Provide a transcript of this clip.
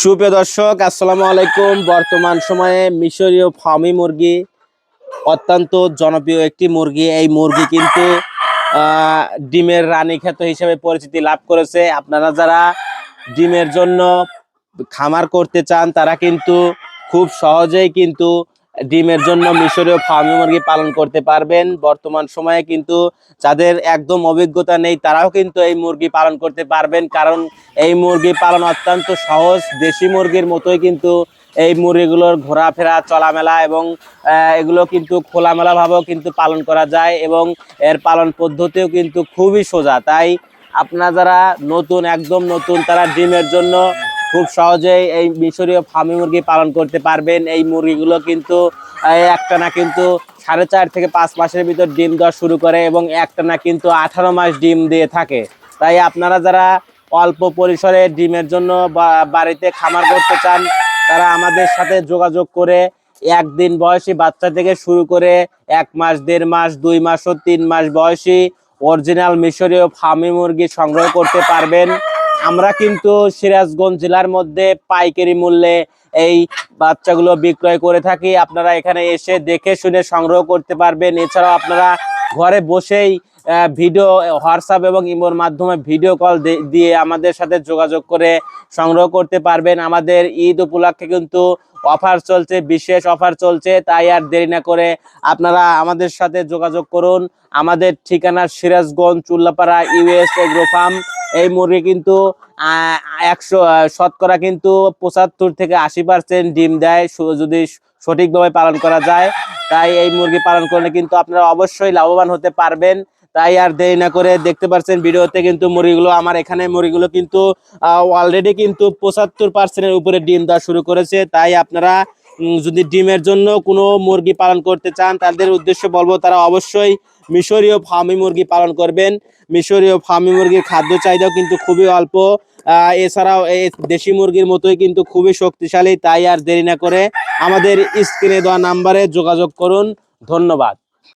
সুপ্রিয় দর্শক, আসসালামু আলাইকুম। বর্তমান সময়ে মিশরীয় ফার্মি মুরগি, অত্যন্ত জনপ্রিয় একটি মুরগি। এই মুরগি কিন্তু ডিমের রানী খ্যাত হিসেবে পরিচিতি লাভ করেছে। আপনারা যারা ডিমের জন্য খামার করতে চান, তারা কিন্তু খুব সহজেই কিন্তু ডিমের জন্য মিশরীয় ফার্মি মুরগি পালন করতে পারবেন। বর্তমান সময়ে কিন্তু যাদের একদম অভিজ্ঞতা নেই, তারাও কিন্তু এই মুরগি পালন করতে পারবেন। কারণ এই মুরগি পালন অত্যন্ত সহজ। দেশি মুরগির মতোই কিন্তু এই মুরগিগুলোর ঘোরাফেরা, চলামেলা এবং এগুলো কিন্তু খোলামেলাভাবেও কিন্তু পালন করা যায় এবং এর পালন পদ্ধতিও কিন্তু খুবই সোজা। তাই আপনারা যারা নতুন, একদম নতুন, তারা ডিমের জন্য খুব সহজেই এই মিশরীয় ফার্মি মুরগি পালন করতে পারবেন। এই মুরগিগুলো কিন্তু আহ, একটানা কিন্তু সাড়ে চার থেকে পাঁচ মাসের ভিতর ডিম দেওয়া শুরু করে এবং একটানা কিন্তু আঠারো মাস ডিম দিয়ে থাকে। তাই আপনারা যারা অল্প পরিসরে ডিমের জন্য বাড়িতে খামার করতে চান তারা আমাদের সাথে যোগাযোগ করে একদিন বয়সী বাচ্চা থেকে শুরু করে এক মাস দেড় মাস দুই মাস ও তিন মাস বয়সী অরিজিনাল মিশরীয় ফার্মি মুরগি সংগ্রহ করতে পারবেন। আমরা কিন্তু সিরাজগঞ্জ জেলার মধ্যে পাইকারি মূল্যে এই বাচ্চাগুলো বিক্রয় করে থাকি। আপনারা এখানে এসে দেখে শুনে সংগ্রহ করতে পারবেন। এছাড়াও আপনারা ঘরে বসেই ভিডিও হোয়াটসঅ্যাপ এবং ইমোর মাধ্যমে ভিডিও কল দিয়ে আমাদের সাথে যোগাযোগ করে সংগ্রহ করতে পারবেন। আমাদের ঈদ উপলক্ষে কিন্তু অফার চলছে, বিশেষ অফার চলছে, তাই আর দেরি না করে আপনারা আমাদের সাথে যোগাযোগ করুন। আমাদের ঠিকানা Sirajganj, Chullapara US agro farm এই মুরগি কিন্তু একশো শতকরা কিন্তু পঁচাত্তর থেকে আশি পার্সেন্ট ডিম দেয় যদি সঠিকভাবে পালন করা যায়। তাই এই মুরগি পালন করলে কিন্তু আপনারা অবশ্যই লাভবান হতে পারবেন। তাই আর দেরি না করে দেখতে পাচ্ছেন ভিডিওতে কিন্তু মুরগিগুলো, আমার এখানে মুরগিগুলো কিন্তু অলরেডি কিন্তু পঁচাত্তর পার্সেন্টের উপরে ডিম দেওয়া শুরু করেছে। তাই আপনারা যদি ডিমের জন্য কোনো মুরগি পালন করতে চান, তাদের উদ্দেশ্য বলব তারা অবশ্যই মিশরীয় ফার্মি মুরগি পালন করবেন। মিশরীয় ফার্মি মুরগির খাদ্য চাহিদাও কিন্তু খুবই অল্প। এছাড়াও এই দেশি মুরগির মতোই কিন্তু খুবই শক্তিশালী। তাই আর দেরি না করে আমাদের স্ক্রিনে দেওয়া নাম্বারে যোগাযোগ করুন। ধন্যবাদ।